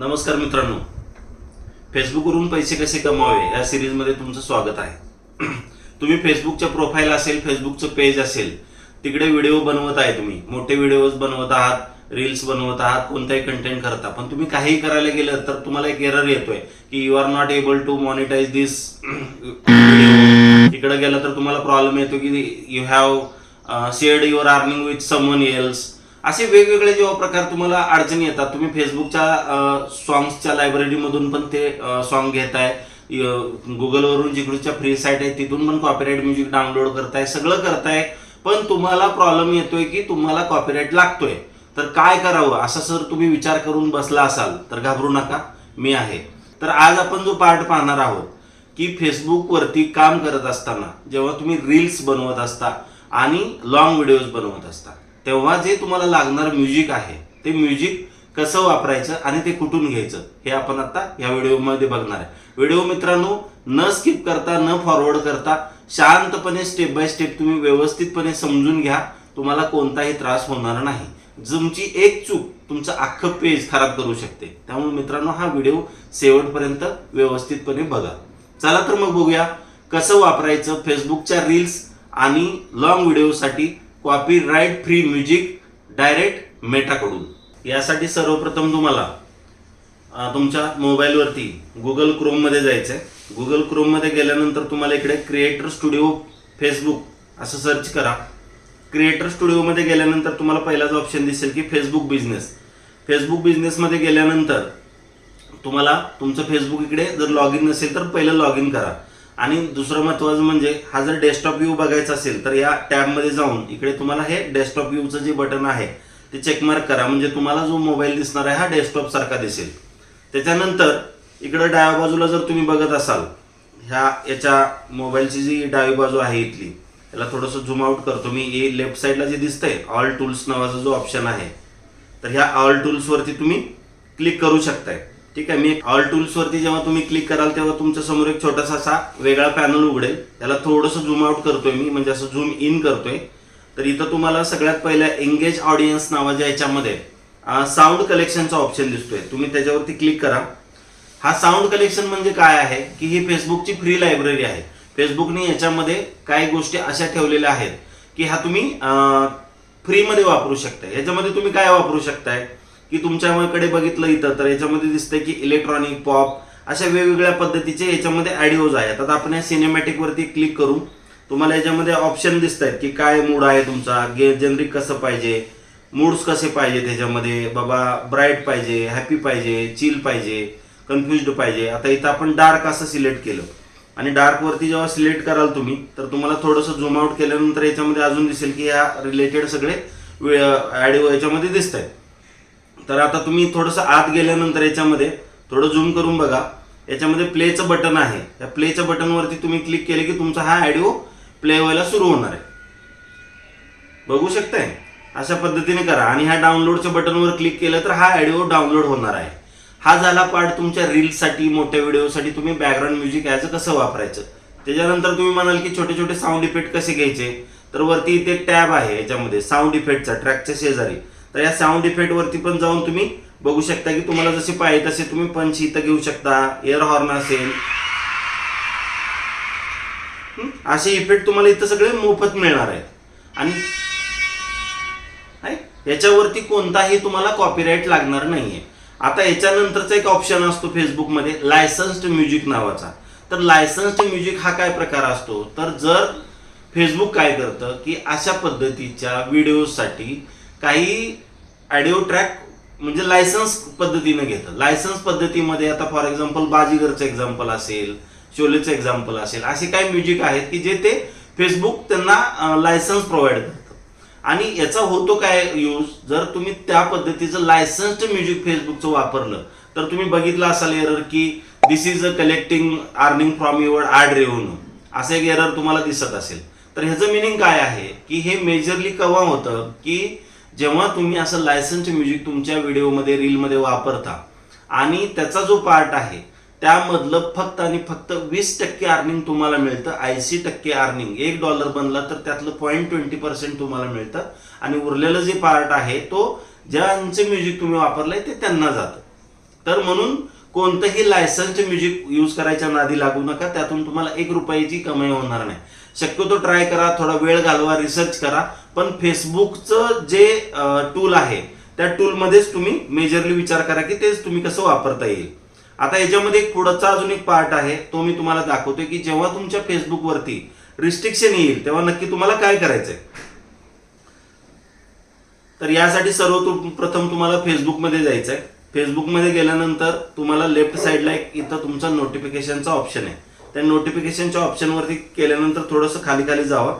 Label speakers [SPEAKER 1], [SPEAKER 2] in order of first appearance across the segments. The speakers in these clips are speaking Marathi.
[SPEAKER 1] नमस्कार मित्रांनो. फेसबुकवरून पैसे कसे कमावे या सिरीजमध्ये तुमचं स्वागत आहे. तुम्ही फेसबुकच्या प्रोफाईल असेल फेसबुकचं पेज असेल तिकडे व्हिडिओ बनवत आहे तुम्ही. मोठे व्हिडिओज बनवत आहात रील्स बनवत आहात कोणताही कंटेंट करता. पण तुम्ही काहीही करायला गेलं तर तुम्हाला एक एरर येतोय की you are not able to monetize this तिकडे इकडे गेलं तर तुम्हाला प्रॉब्लेम येतो की you have shared your earning with someone else असे वेगवेगळे जेव्हा प्रकार तुम्हाला अडचणी येतात तुम्ही फेसबुकच्या सॉंग्सच्या लायब्ररीमधून पण ते सॉन्ग घेताय. गुगलवरून जिकडच्या फ्री साईट आहे तिथून पण कॉपीराईट म्युझिक डाउनलोड करताय सगळं करताय. पण तुम्हाला प्रॉब्लेम येतोय की तुम्हाला कॉपीराईट लागतोय. तर काय करावं? असा सर तुम्ही विचार करून बसला असाल तर घाबरू नका. मी आहे. तर आज आपण जो पार्ट पाहणार आहोत की फेसबुकवरती काम करत असताना जेव्हा तुम्ही रील्स बनवत असता आणि लॉंग व्हिडिओज बनवत असता तेव्हा जे तुम्हाला लागणारं म्युझिक आहे ते म्युझिक कसं वापरायचं आणि ते कुठून घ्यायचं हे आपण आता या व्हिडिओमध्ये बघणार आहे. व्हिडिओ मित्रांनो न स्किप करता न फॉरवर्ड करता शांतपणे स्टेप बाय स्टेप तुम्ही व्यवस्थितपणे समजून घ्या तुम्हाला कोणताही त्रास होणार नाही. तुमची एक चूक तुमचं अख्खं पेज खराब करू शकते. त्यामुळे मित्रांनो हा व्हिडिओ शेवटपर्यंत व्यवस्थितपणे बघा. चला तर मग बघूया कसं वापरायचं फेसबुकच्या रील्स आणि लॉंग व्हिडिओसाठी कॉपीराईट फ्री म्युझिक डायरेक्ट मेटाकडून यासाठी सर्वप्रथम तुम्हाला तुमच्या मोबाईलवरती गुगल क्रोममध्ये जायचं आहे गुगल क्रोममध्ये गेल्यानंतर तुम्हाला इकडे क्रिएटर स्टुडिओ फेसबुक असं सर्च करा. क्रिएटर स्टुडिओमध्ये गेल्यानंतर तुम्हाला पहिलाच ऑप्शन दिसेल की फेसबुक बिझनेस फेसबुक बिझनेसमध्ये गेल्यानंतर तुम्हाला तुमचं फेसबुक इकडे जर लॉग इन नसेल तर पहिलं लॉग इन करा. आणि दुसरं महत्त्वाचं म्हणजे हा जर डेस्कटॉप व्ह्यू बघायचा असेल तर या टॅबमध्ये जाऊन इकडे तुम्हाला हे डेस्कटॉप व्ह्यूचं जे बटन आहे ते चेकमार्क करा. म्हणजे तुम्हाला जो मोबाईल दिसणार आहे हा डेस्कटॉप सारखा दिसेल. त्याच्यानंतर इकडं डाव्या बाजूला जर तुम्ही बघत असाल ह्या याच्या मोबाईलची जी डावी बाजू आहे इथली याला थोडंसं झूम आउट करतो. मी हे लेफ्ट साईडला जे दिसतंय ऑल टूल्स नावाचा जो ऑप्शन आहे तर ह्या ऑल टूल्सवरती तुम्ही क्लिक करू शकताय. ठीक आहे मी ऑल टूल्सवरती जेव्हा तुम्ही क्लिक कराल तेव्हा तुमच्यासमोर एक छोटासा असा वेगळा पॅनल उघडेल. त्याला थोडंसं झूम आउट करतोय मी म्हणजे असं झूम इन करतोय. तर इथं तुम्हाला सगळ्यात पहिल्या एंगेज ऑडियन्स नावाच्या याच्यामध्ये साऊंड कलेक्शनचा ऑप्शन दिसतोय. तुम्ही त्याच्यावरती क्लिक करा. हा साऊंड कलेक्शन म्हणजे काय आहे? की ही फेसबुकची फ्री लायब्ररी आहे. फेसबुकने याच्यामध्ये काही गोष्टी अशा ठेवलेल्या आहेत की हा तुम्ही फ्रीमध्ये वापरू शकताय. याच्यामध्ये तुम्ही काय वापरू शकताय? की तुमच्याकडे बघितलं इथं तर याच्यामध्ये दिसतंय की इलेक्ट्रॉनिक पॉप अशा वेगवेगळ्या पद्धतीचे याच्यामध्ये ॲडिओज आहेत. आता आपण या सिनेमॅटिकवरती क्लिक करू. तुम्हाला याच्यामध्ये ऑप्शन दिसत आहेत की काय मूड आहे तुमचा गे जनरिक कसं पाहिजे मूड्स कसे पाहिजे त्याच्यामध्ये बाबा ब्राईट पाहिजे हॅपी पाहिजे चिल पाहिजे कन्फ्युज्ड पाहिजे. आता इथं आपण डार्क असं सिलेक्ट केलं. आणि डार्कवरती जेव्हा सिलेक्ट कराल तुम्ही तर तुम्हाला थोडंसं झूम आउट केल्यानंतर याच्यामध्ये अजून दिसेल की या रिलेटेड सगळे ॲडिओ याच्यामध्ये दिसत आहेत तर आता तुम्ही थोडंसं आत गेल्यानंतर याच्यामध्ये थोडं झूम करून बघा. याच्यामध्ये प्लेचं बटन आहे. त्या प्लेच्या बटनवरती तुम्ही क्लिक केले की तुमचा हा ॲडिओ प्ले व्हायला सुरू होणार आहे. बघू शकताय? अशा पद्धतीने करा. आणि ह्या डाउनलोडच्या बटनवर क्लिक केलं तर हा ऑडिओ डाउनलोड होणार आहे. हा झाला पार्ट तुमच्या रील्ससाठी मोठ्या व्हिडिओसाठी तुम्ही बॅकग्राऊंड म्युझिक ॲज कसं वापरायचं? त्याच्यानंतर तुम्ही म्हणाल की छोटे छोटे साऊंड इफेक्ट कसे घ्यायचे? तर वरती इथे एक टॅब आहे याच्यामध्ये साऊंड इफेक्टचा ट्रॅकच्या शेजारी. तर या साऊंड इफेक्ट वरती पण जाऊन तुम्ही बघू शकता की तुम्हाला जसे पाहिजे तसे तुम्ही पंच इथं घेऊ शकता एअर हॉर्न असेल. असे इफेक्ट तुम्हाला इथं सगळे मोफत मिळणार आहेत. आणि याच्यावरती कोणताही तुम्हाला कॉपीराईट लागणार नाहीये. आता याच्यानंतरचा एक ऑप्शन असतो फेसबुकमध्ये लायसन्स्ड म्युझिक नावाचा. तर लायसन्स्ड म्युझिक हा काय प्रकार असतो? तर जर फेसबुक काय करतं की अशा पद्धतीच्या व्हिडिओसाठी काही ऑडिओ ट्रॅक म्हणजे लायसन्स पद्धतीनं घेतं लायसन्स पद्धतीमध्ये आता फॉर एक्झाम्पल बाजीगरचं एक्झाम्पल असेल शोलेचं एक्झाम्पल असेल असे काही म्युझिक आहेत की जे ते फेसबुक त्यांना लायसन्स प्रोव्हाइड करतं आणि याचा होतो काय यूज जर तुम्ही त्या पद्धतीचं लायसन्स्ड म्युझिक फेसबुकचं वापरलं तर तुम्ही बघितलं असाल एरर की this is a collecting earning from your ad revenue असं एक एरर तुम्हाला दिसत असेल. तर ह्याचं मिनिंग काय आहे? की हे मेजरली कवा होतं? की जेव्हा तुम्ही असं लायसन्सचे म्युझिक तुमच्या व्हिडिओमध्ये रीलमध्ये वापरता आणि त्याचा जो पार्ट आहे त्यामधलं फक्त आणि फक्त वीस टक्के अर्निंग तुम्हाला मिळतं ऐंशी टक्के अर्निंग एक डॉलर बनला तर त्यातलं पॉईंट ट्वेंटी पर्सेंट तुम्हाला मिळतं. आणि उरलेलं जे पार्ट आहे तो ज्यांचं म्युझिक तुम्ही वापरलंय ते त्यांना जातं. तर म्हणून कोणतंही लायसन्सचे म्युझिक यूज करायच्या नादी लागू नका. त्यातून तुम्हाला एक रुपयाची कमाई होणार नाही. शक्यतो ट्राय करा थोडा वेळ घालवा रिसर्च करा. पण फेसबुकचं जे टूल आहे त्या टूलमध्येच तुम्ही मेजरली विचार करा की तेच तुम्ही कसं वापरता येईल. आता याच्यामध्ये एक पुढचा अजून एक पार्ट आहे तो मी तुम्हाला दाखवतोय की जेव्हा तुमच्या फेसबुकवरती रिस्ट्रिक्शन येईल तेव्हा नक्की तुम्हाला काय करायचंय? तर यासाठी सर्वप्रथम तुम्हाला फेसबुकमध्ये जायचं आहे फेसबुकमध्ये गेल्यानंतर तुम्हाला लेफ्ट साईडला एक इथं तुमचा नोटिफिकेशनचा ऑप्शन आहे. त्या नोटिफिकेशनच्या ऑप्शनवरती केल्यानंतर थोडंसं खाली खाली जावं.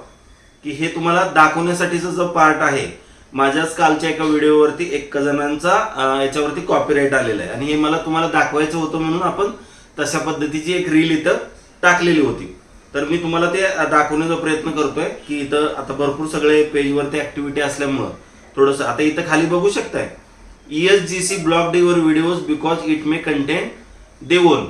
[SPEAKER 1] की हे तुम्हाला दाखवण्यासाठीचा जो पार्ट आहे माझ्याच कालच्या एका व्हिडिओवरती एक जणांचा याच्यावरती कॉपीराईट आलेला आहे. आणि हे मला तुम्हाला दाखवायचं होतं म्हणून आपण तशा पद्धतीची एक रील इथं टाकलेली होती. तर मी तुम्हाला ते दाखवण्याचा प्रयत्न करतोय की इथं आता भरपूर सगळे पेजवरती ऍक्टिव्हिटी असल्यामुळं थोडंसं आता इथं खाली बघू शकताय. E S G C block your videos because it may content they own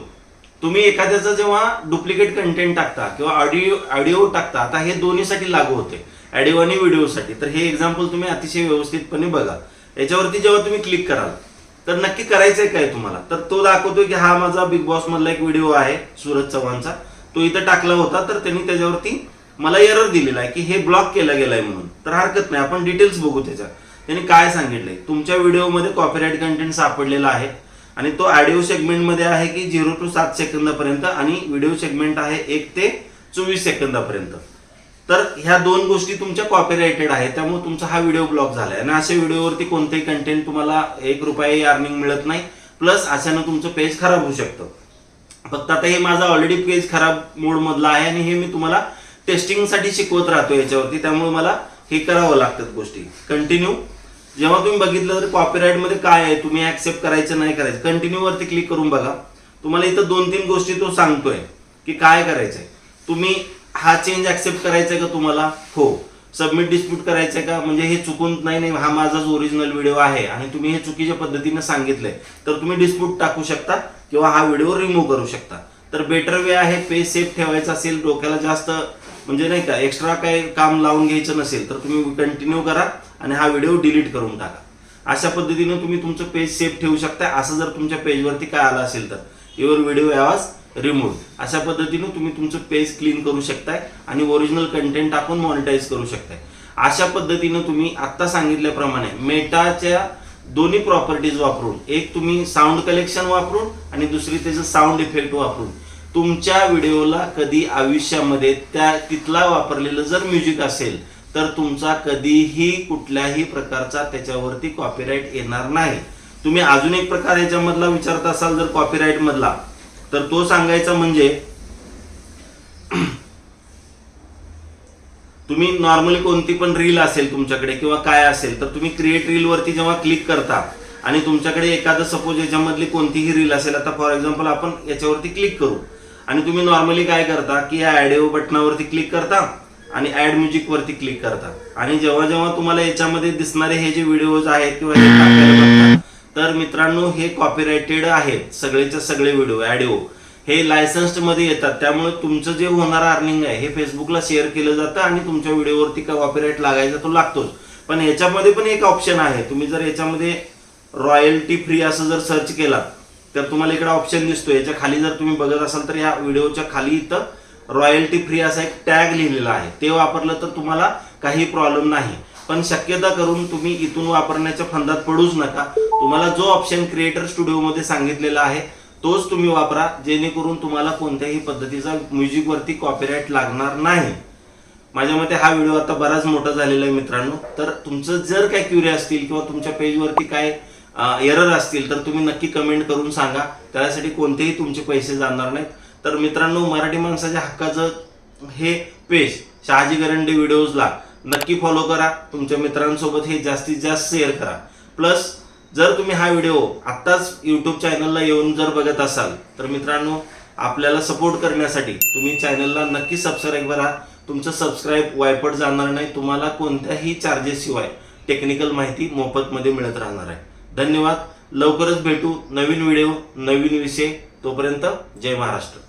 [SPEAKER 1] तुम्ही एखाद्याचं जेव्हा डुप्लिकेट कंटेंट टाकता किंवा ऑडिओ ऑडिओ टाकता आता हे दोन्हीसाठी लागू होते. ऑडिओ आणि व्हिडिओसाठी तर हे एक्झाम्पल तुम्ही अतिशय व्यवस्थितपणे बघा. याच्यावरती जेव्हा तुम्ही क्लिक कराल तर नक्की करायचंय काय तुम्हाला? तर तो दाखवतोय की हा माझा बिग बॉस मधला एक व्हिडिओ आहे सूरज चव्हाणचा. तो इथं टाकला होता तर त्यांनी त्याच्यावरती मला एरर दिलेला आहे की हे ब्लॉक केलं गेलंय म्हणून. तर हरकत नाही आपण डिटेल्स बघू त्याच्या. त्यांनी काय सांगितलंय? तुमच्या व्हिडिओमध्ये कॉपीराईट कंटेंट सापडलेला आहे. आणि तो ऑडिओ सेगमेंटमध्ये आहे की झिरो टू सात सेकंदापर्यंत आणि व्हिडिओ सेगमेंट आहे एक ते चोवीस सेकंदापर्यंत. तर ह्या दोन गोष्टी तुमच्या कॉपीराइटेड आहेत त्यामुळे तुमचा हा व्हिडिओ ब्लॉक झालाय. आणि अशा व्हिडिओवरती कोणतेही कंटेंट तुम्हाला एक रुपयाही अर्निंग मिळत नाही. प्लस अशानं तुमचं पेज खराब होऊ शकतं. फक्त आता हे माझा ऑलरेडी पेज खराब मोड मधला आहे आणि हे मी तुम्हाला टेस्टिंगसाठी शिकवत राहतो याच्यावरती. त्यामुळे मला हे करावं लागतात गोष्टी. कंटिन्यू जेव्हा तुम्ही बघितलं तर कॉपीराईटमध्ये काय आहे तुम्ही ऍक्सेप्ट करायचं नाही करायचं कंटिन्यू वरती क्लिक करून बघा. तुम्हाला इथं दोन तीन गोष्टी तो सांगतोय की काय करायचंय. तुम्ही हा चेंज ऍक्सेप्ट करायचा आहे का तुम्हाला? हो. सबमिट डिस्प्यूट करायचंय का? म्हणजे हे चुकून नाही नाही हा माझाच ओरिजिनल व्हिडिओ आहे आणि तुम्ही हे चुकीच्या पद्धतीने सांगितलंय. तर तुम्ही डिस्प्यूट टाकू शकता किंवा हा व्हिडिओ रिमूव्ह करू शकता. तर बेटर वे आहे पे सेफ ठेवायचा असेल डोक्याला जास्त म्हणजे नाही का एक्स्ट्रा काही काम लावून घ्यायचं नसेल तर तुम्ही कंटिन्यू करा आणि हा व्हिडिओ डिलीट करून टाका. अशा पद्धतीने तुम्ही तुमचं पेज सेफ ठेवू शकता. असं जर तुमच्या पेजवरती काय आलं असेल तर युअर व्हिडिओ यावाज रिमूव्ह अशा पद्धतीने तुम्ही तुमचं पेज क्लीन करू शकताय आणि ओरिजिनल कंटेंट टाकून मॉनिटाईज करू शकताय. अशा पद्धतीनं तुम्ही आत्ता सांगितल्याप्रमाणे मेटाच्या दोन्ही प्रॉपर्टीज वापरून एक तुम्ही साऊंड कलेक्शन वापरून आणि दुसरी त्याचं साऊंड इफेक्ट वापरून तुमच्या व्हिडिओला कधी आयुष्यामध्ये त्या तिथला वापरलेलं जर म्युझिक असेल तर तुमचा कधीही कुठल्याही प्रकारचा त्याच्यावरती कॉपीराईट येणार नाही. तुम्ही अजून एक प्रकार याच्यामधला विचारत असाल जर कॉपीराईट मधला तर तो सांगायचा म्हणजे तुम्ही नॉर्मली कोणती पण रील असेल तुमच्याकडे किंवा काय असेल तर तुम्ही क्रिएट रील वरती जेव्हा क्लिक करता आणि तुमच्याकडे एखादं सपोज याच्यामधली कोणतीही रील असेल आता फॉर एक्झाम्पल आपण याच्यावरती क्लिक करू. आणि तुम्ही नॉर्मली काय करता की या ॲडिओ बटनावरती क्लिक करता आणि ऍड म्युझिक वरती क्लिक करता. आणि जेव्हा जेव्हा तुम्हाला याच्यामध्ये दिसणारे हे जे व्हिडिओज आहेत किंवा हे तर मित्रांनो हे कॉपीराइटेड आहेत सगळेच्या सगळे व्हिडिओ ॲडिओ हे लायसन्स्डमध्ये येतात. त्यामुळे तुमचं जे होणारं अर्निंग आहे हे फेसबुकला शेअर केलं जातं आणि तुमच्या व्हिडिओवरती काय कॉपीराईट लागायचा तो लागतोच. पण याच्यामध्ये पण एक ऑप्शन आहे. तुम्ही जर याच्यामध्ये रॉयल्टी फ्री असं जर सर्च केला तर तुम्हाला इकडे ऑप्शन दिसतो याच्या खाली जर तुम्ही बघत असाल तर या व्हिडिओच्या खाली इथं रॉयल्टी फ्री असा एक टॅग लिहिलेला आहे. ते वापरलं तर तुम्हाला काही प्रॉब्लेम नाही. पण शक्यता करून तुम्ही इथून वापरण्याच्या फंदात पडूच नका. तुम्हाला जो ऑप्शन क्रिएटर स्टुडिओमध्ये सांगितलेला आहे तोच तुम्ही वापरा जेणेकरून तुम्हाला कोणत्याही पद्धतीचा म्युझिकवरती कॉपीराईट लागणार नाही. माझ्या मते हा व्हिडिओ आता बराच मोठा झालेला आहे मित्रांनो. तर तुमचं जर काय क्युरी असतील किंवा तुमच्या पेजवरती काय एरर असतील तर तुम्ही नक्की कमेंट करून सांगा. त्यासाठी कोणतेही तुमचे पैसे जाणार नाहीत. तर मित्रांनो मराठी माणसाच्या हक्काचं हे पेज शहाजी गरंडे व्हिडिओजला नक्की फॉलो करा. तुमच्या मित्रांसोबत हे जास्तीत जास्त शेअर करा. प्लस जर तुम्ही हा व्हिडिओ आत्ताच यूट्यूब चॅनलला येऊन जर बघत असाल तर मित्रांनो आपल्याला सपोर्ट करण्यासाठी तुम्ही चॅनलला नक्की सबस्क्राईब करा. तुमचं सबस्क्राईब वायपट जाणार नाही. तुम्हाला कोणत्याही चार्जेसशिवाय टेक्निकल माहिती मोफतमध्ये मिळत राहणार आहे. धन्यवाद. लवकरच भेटू नवीन व्हिडिओ नवीन विषय. तोपर्यंत जय महाराष्ट्र.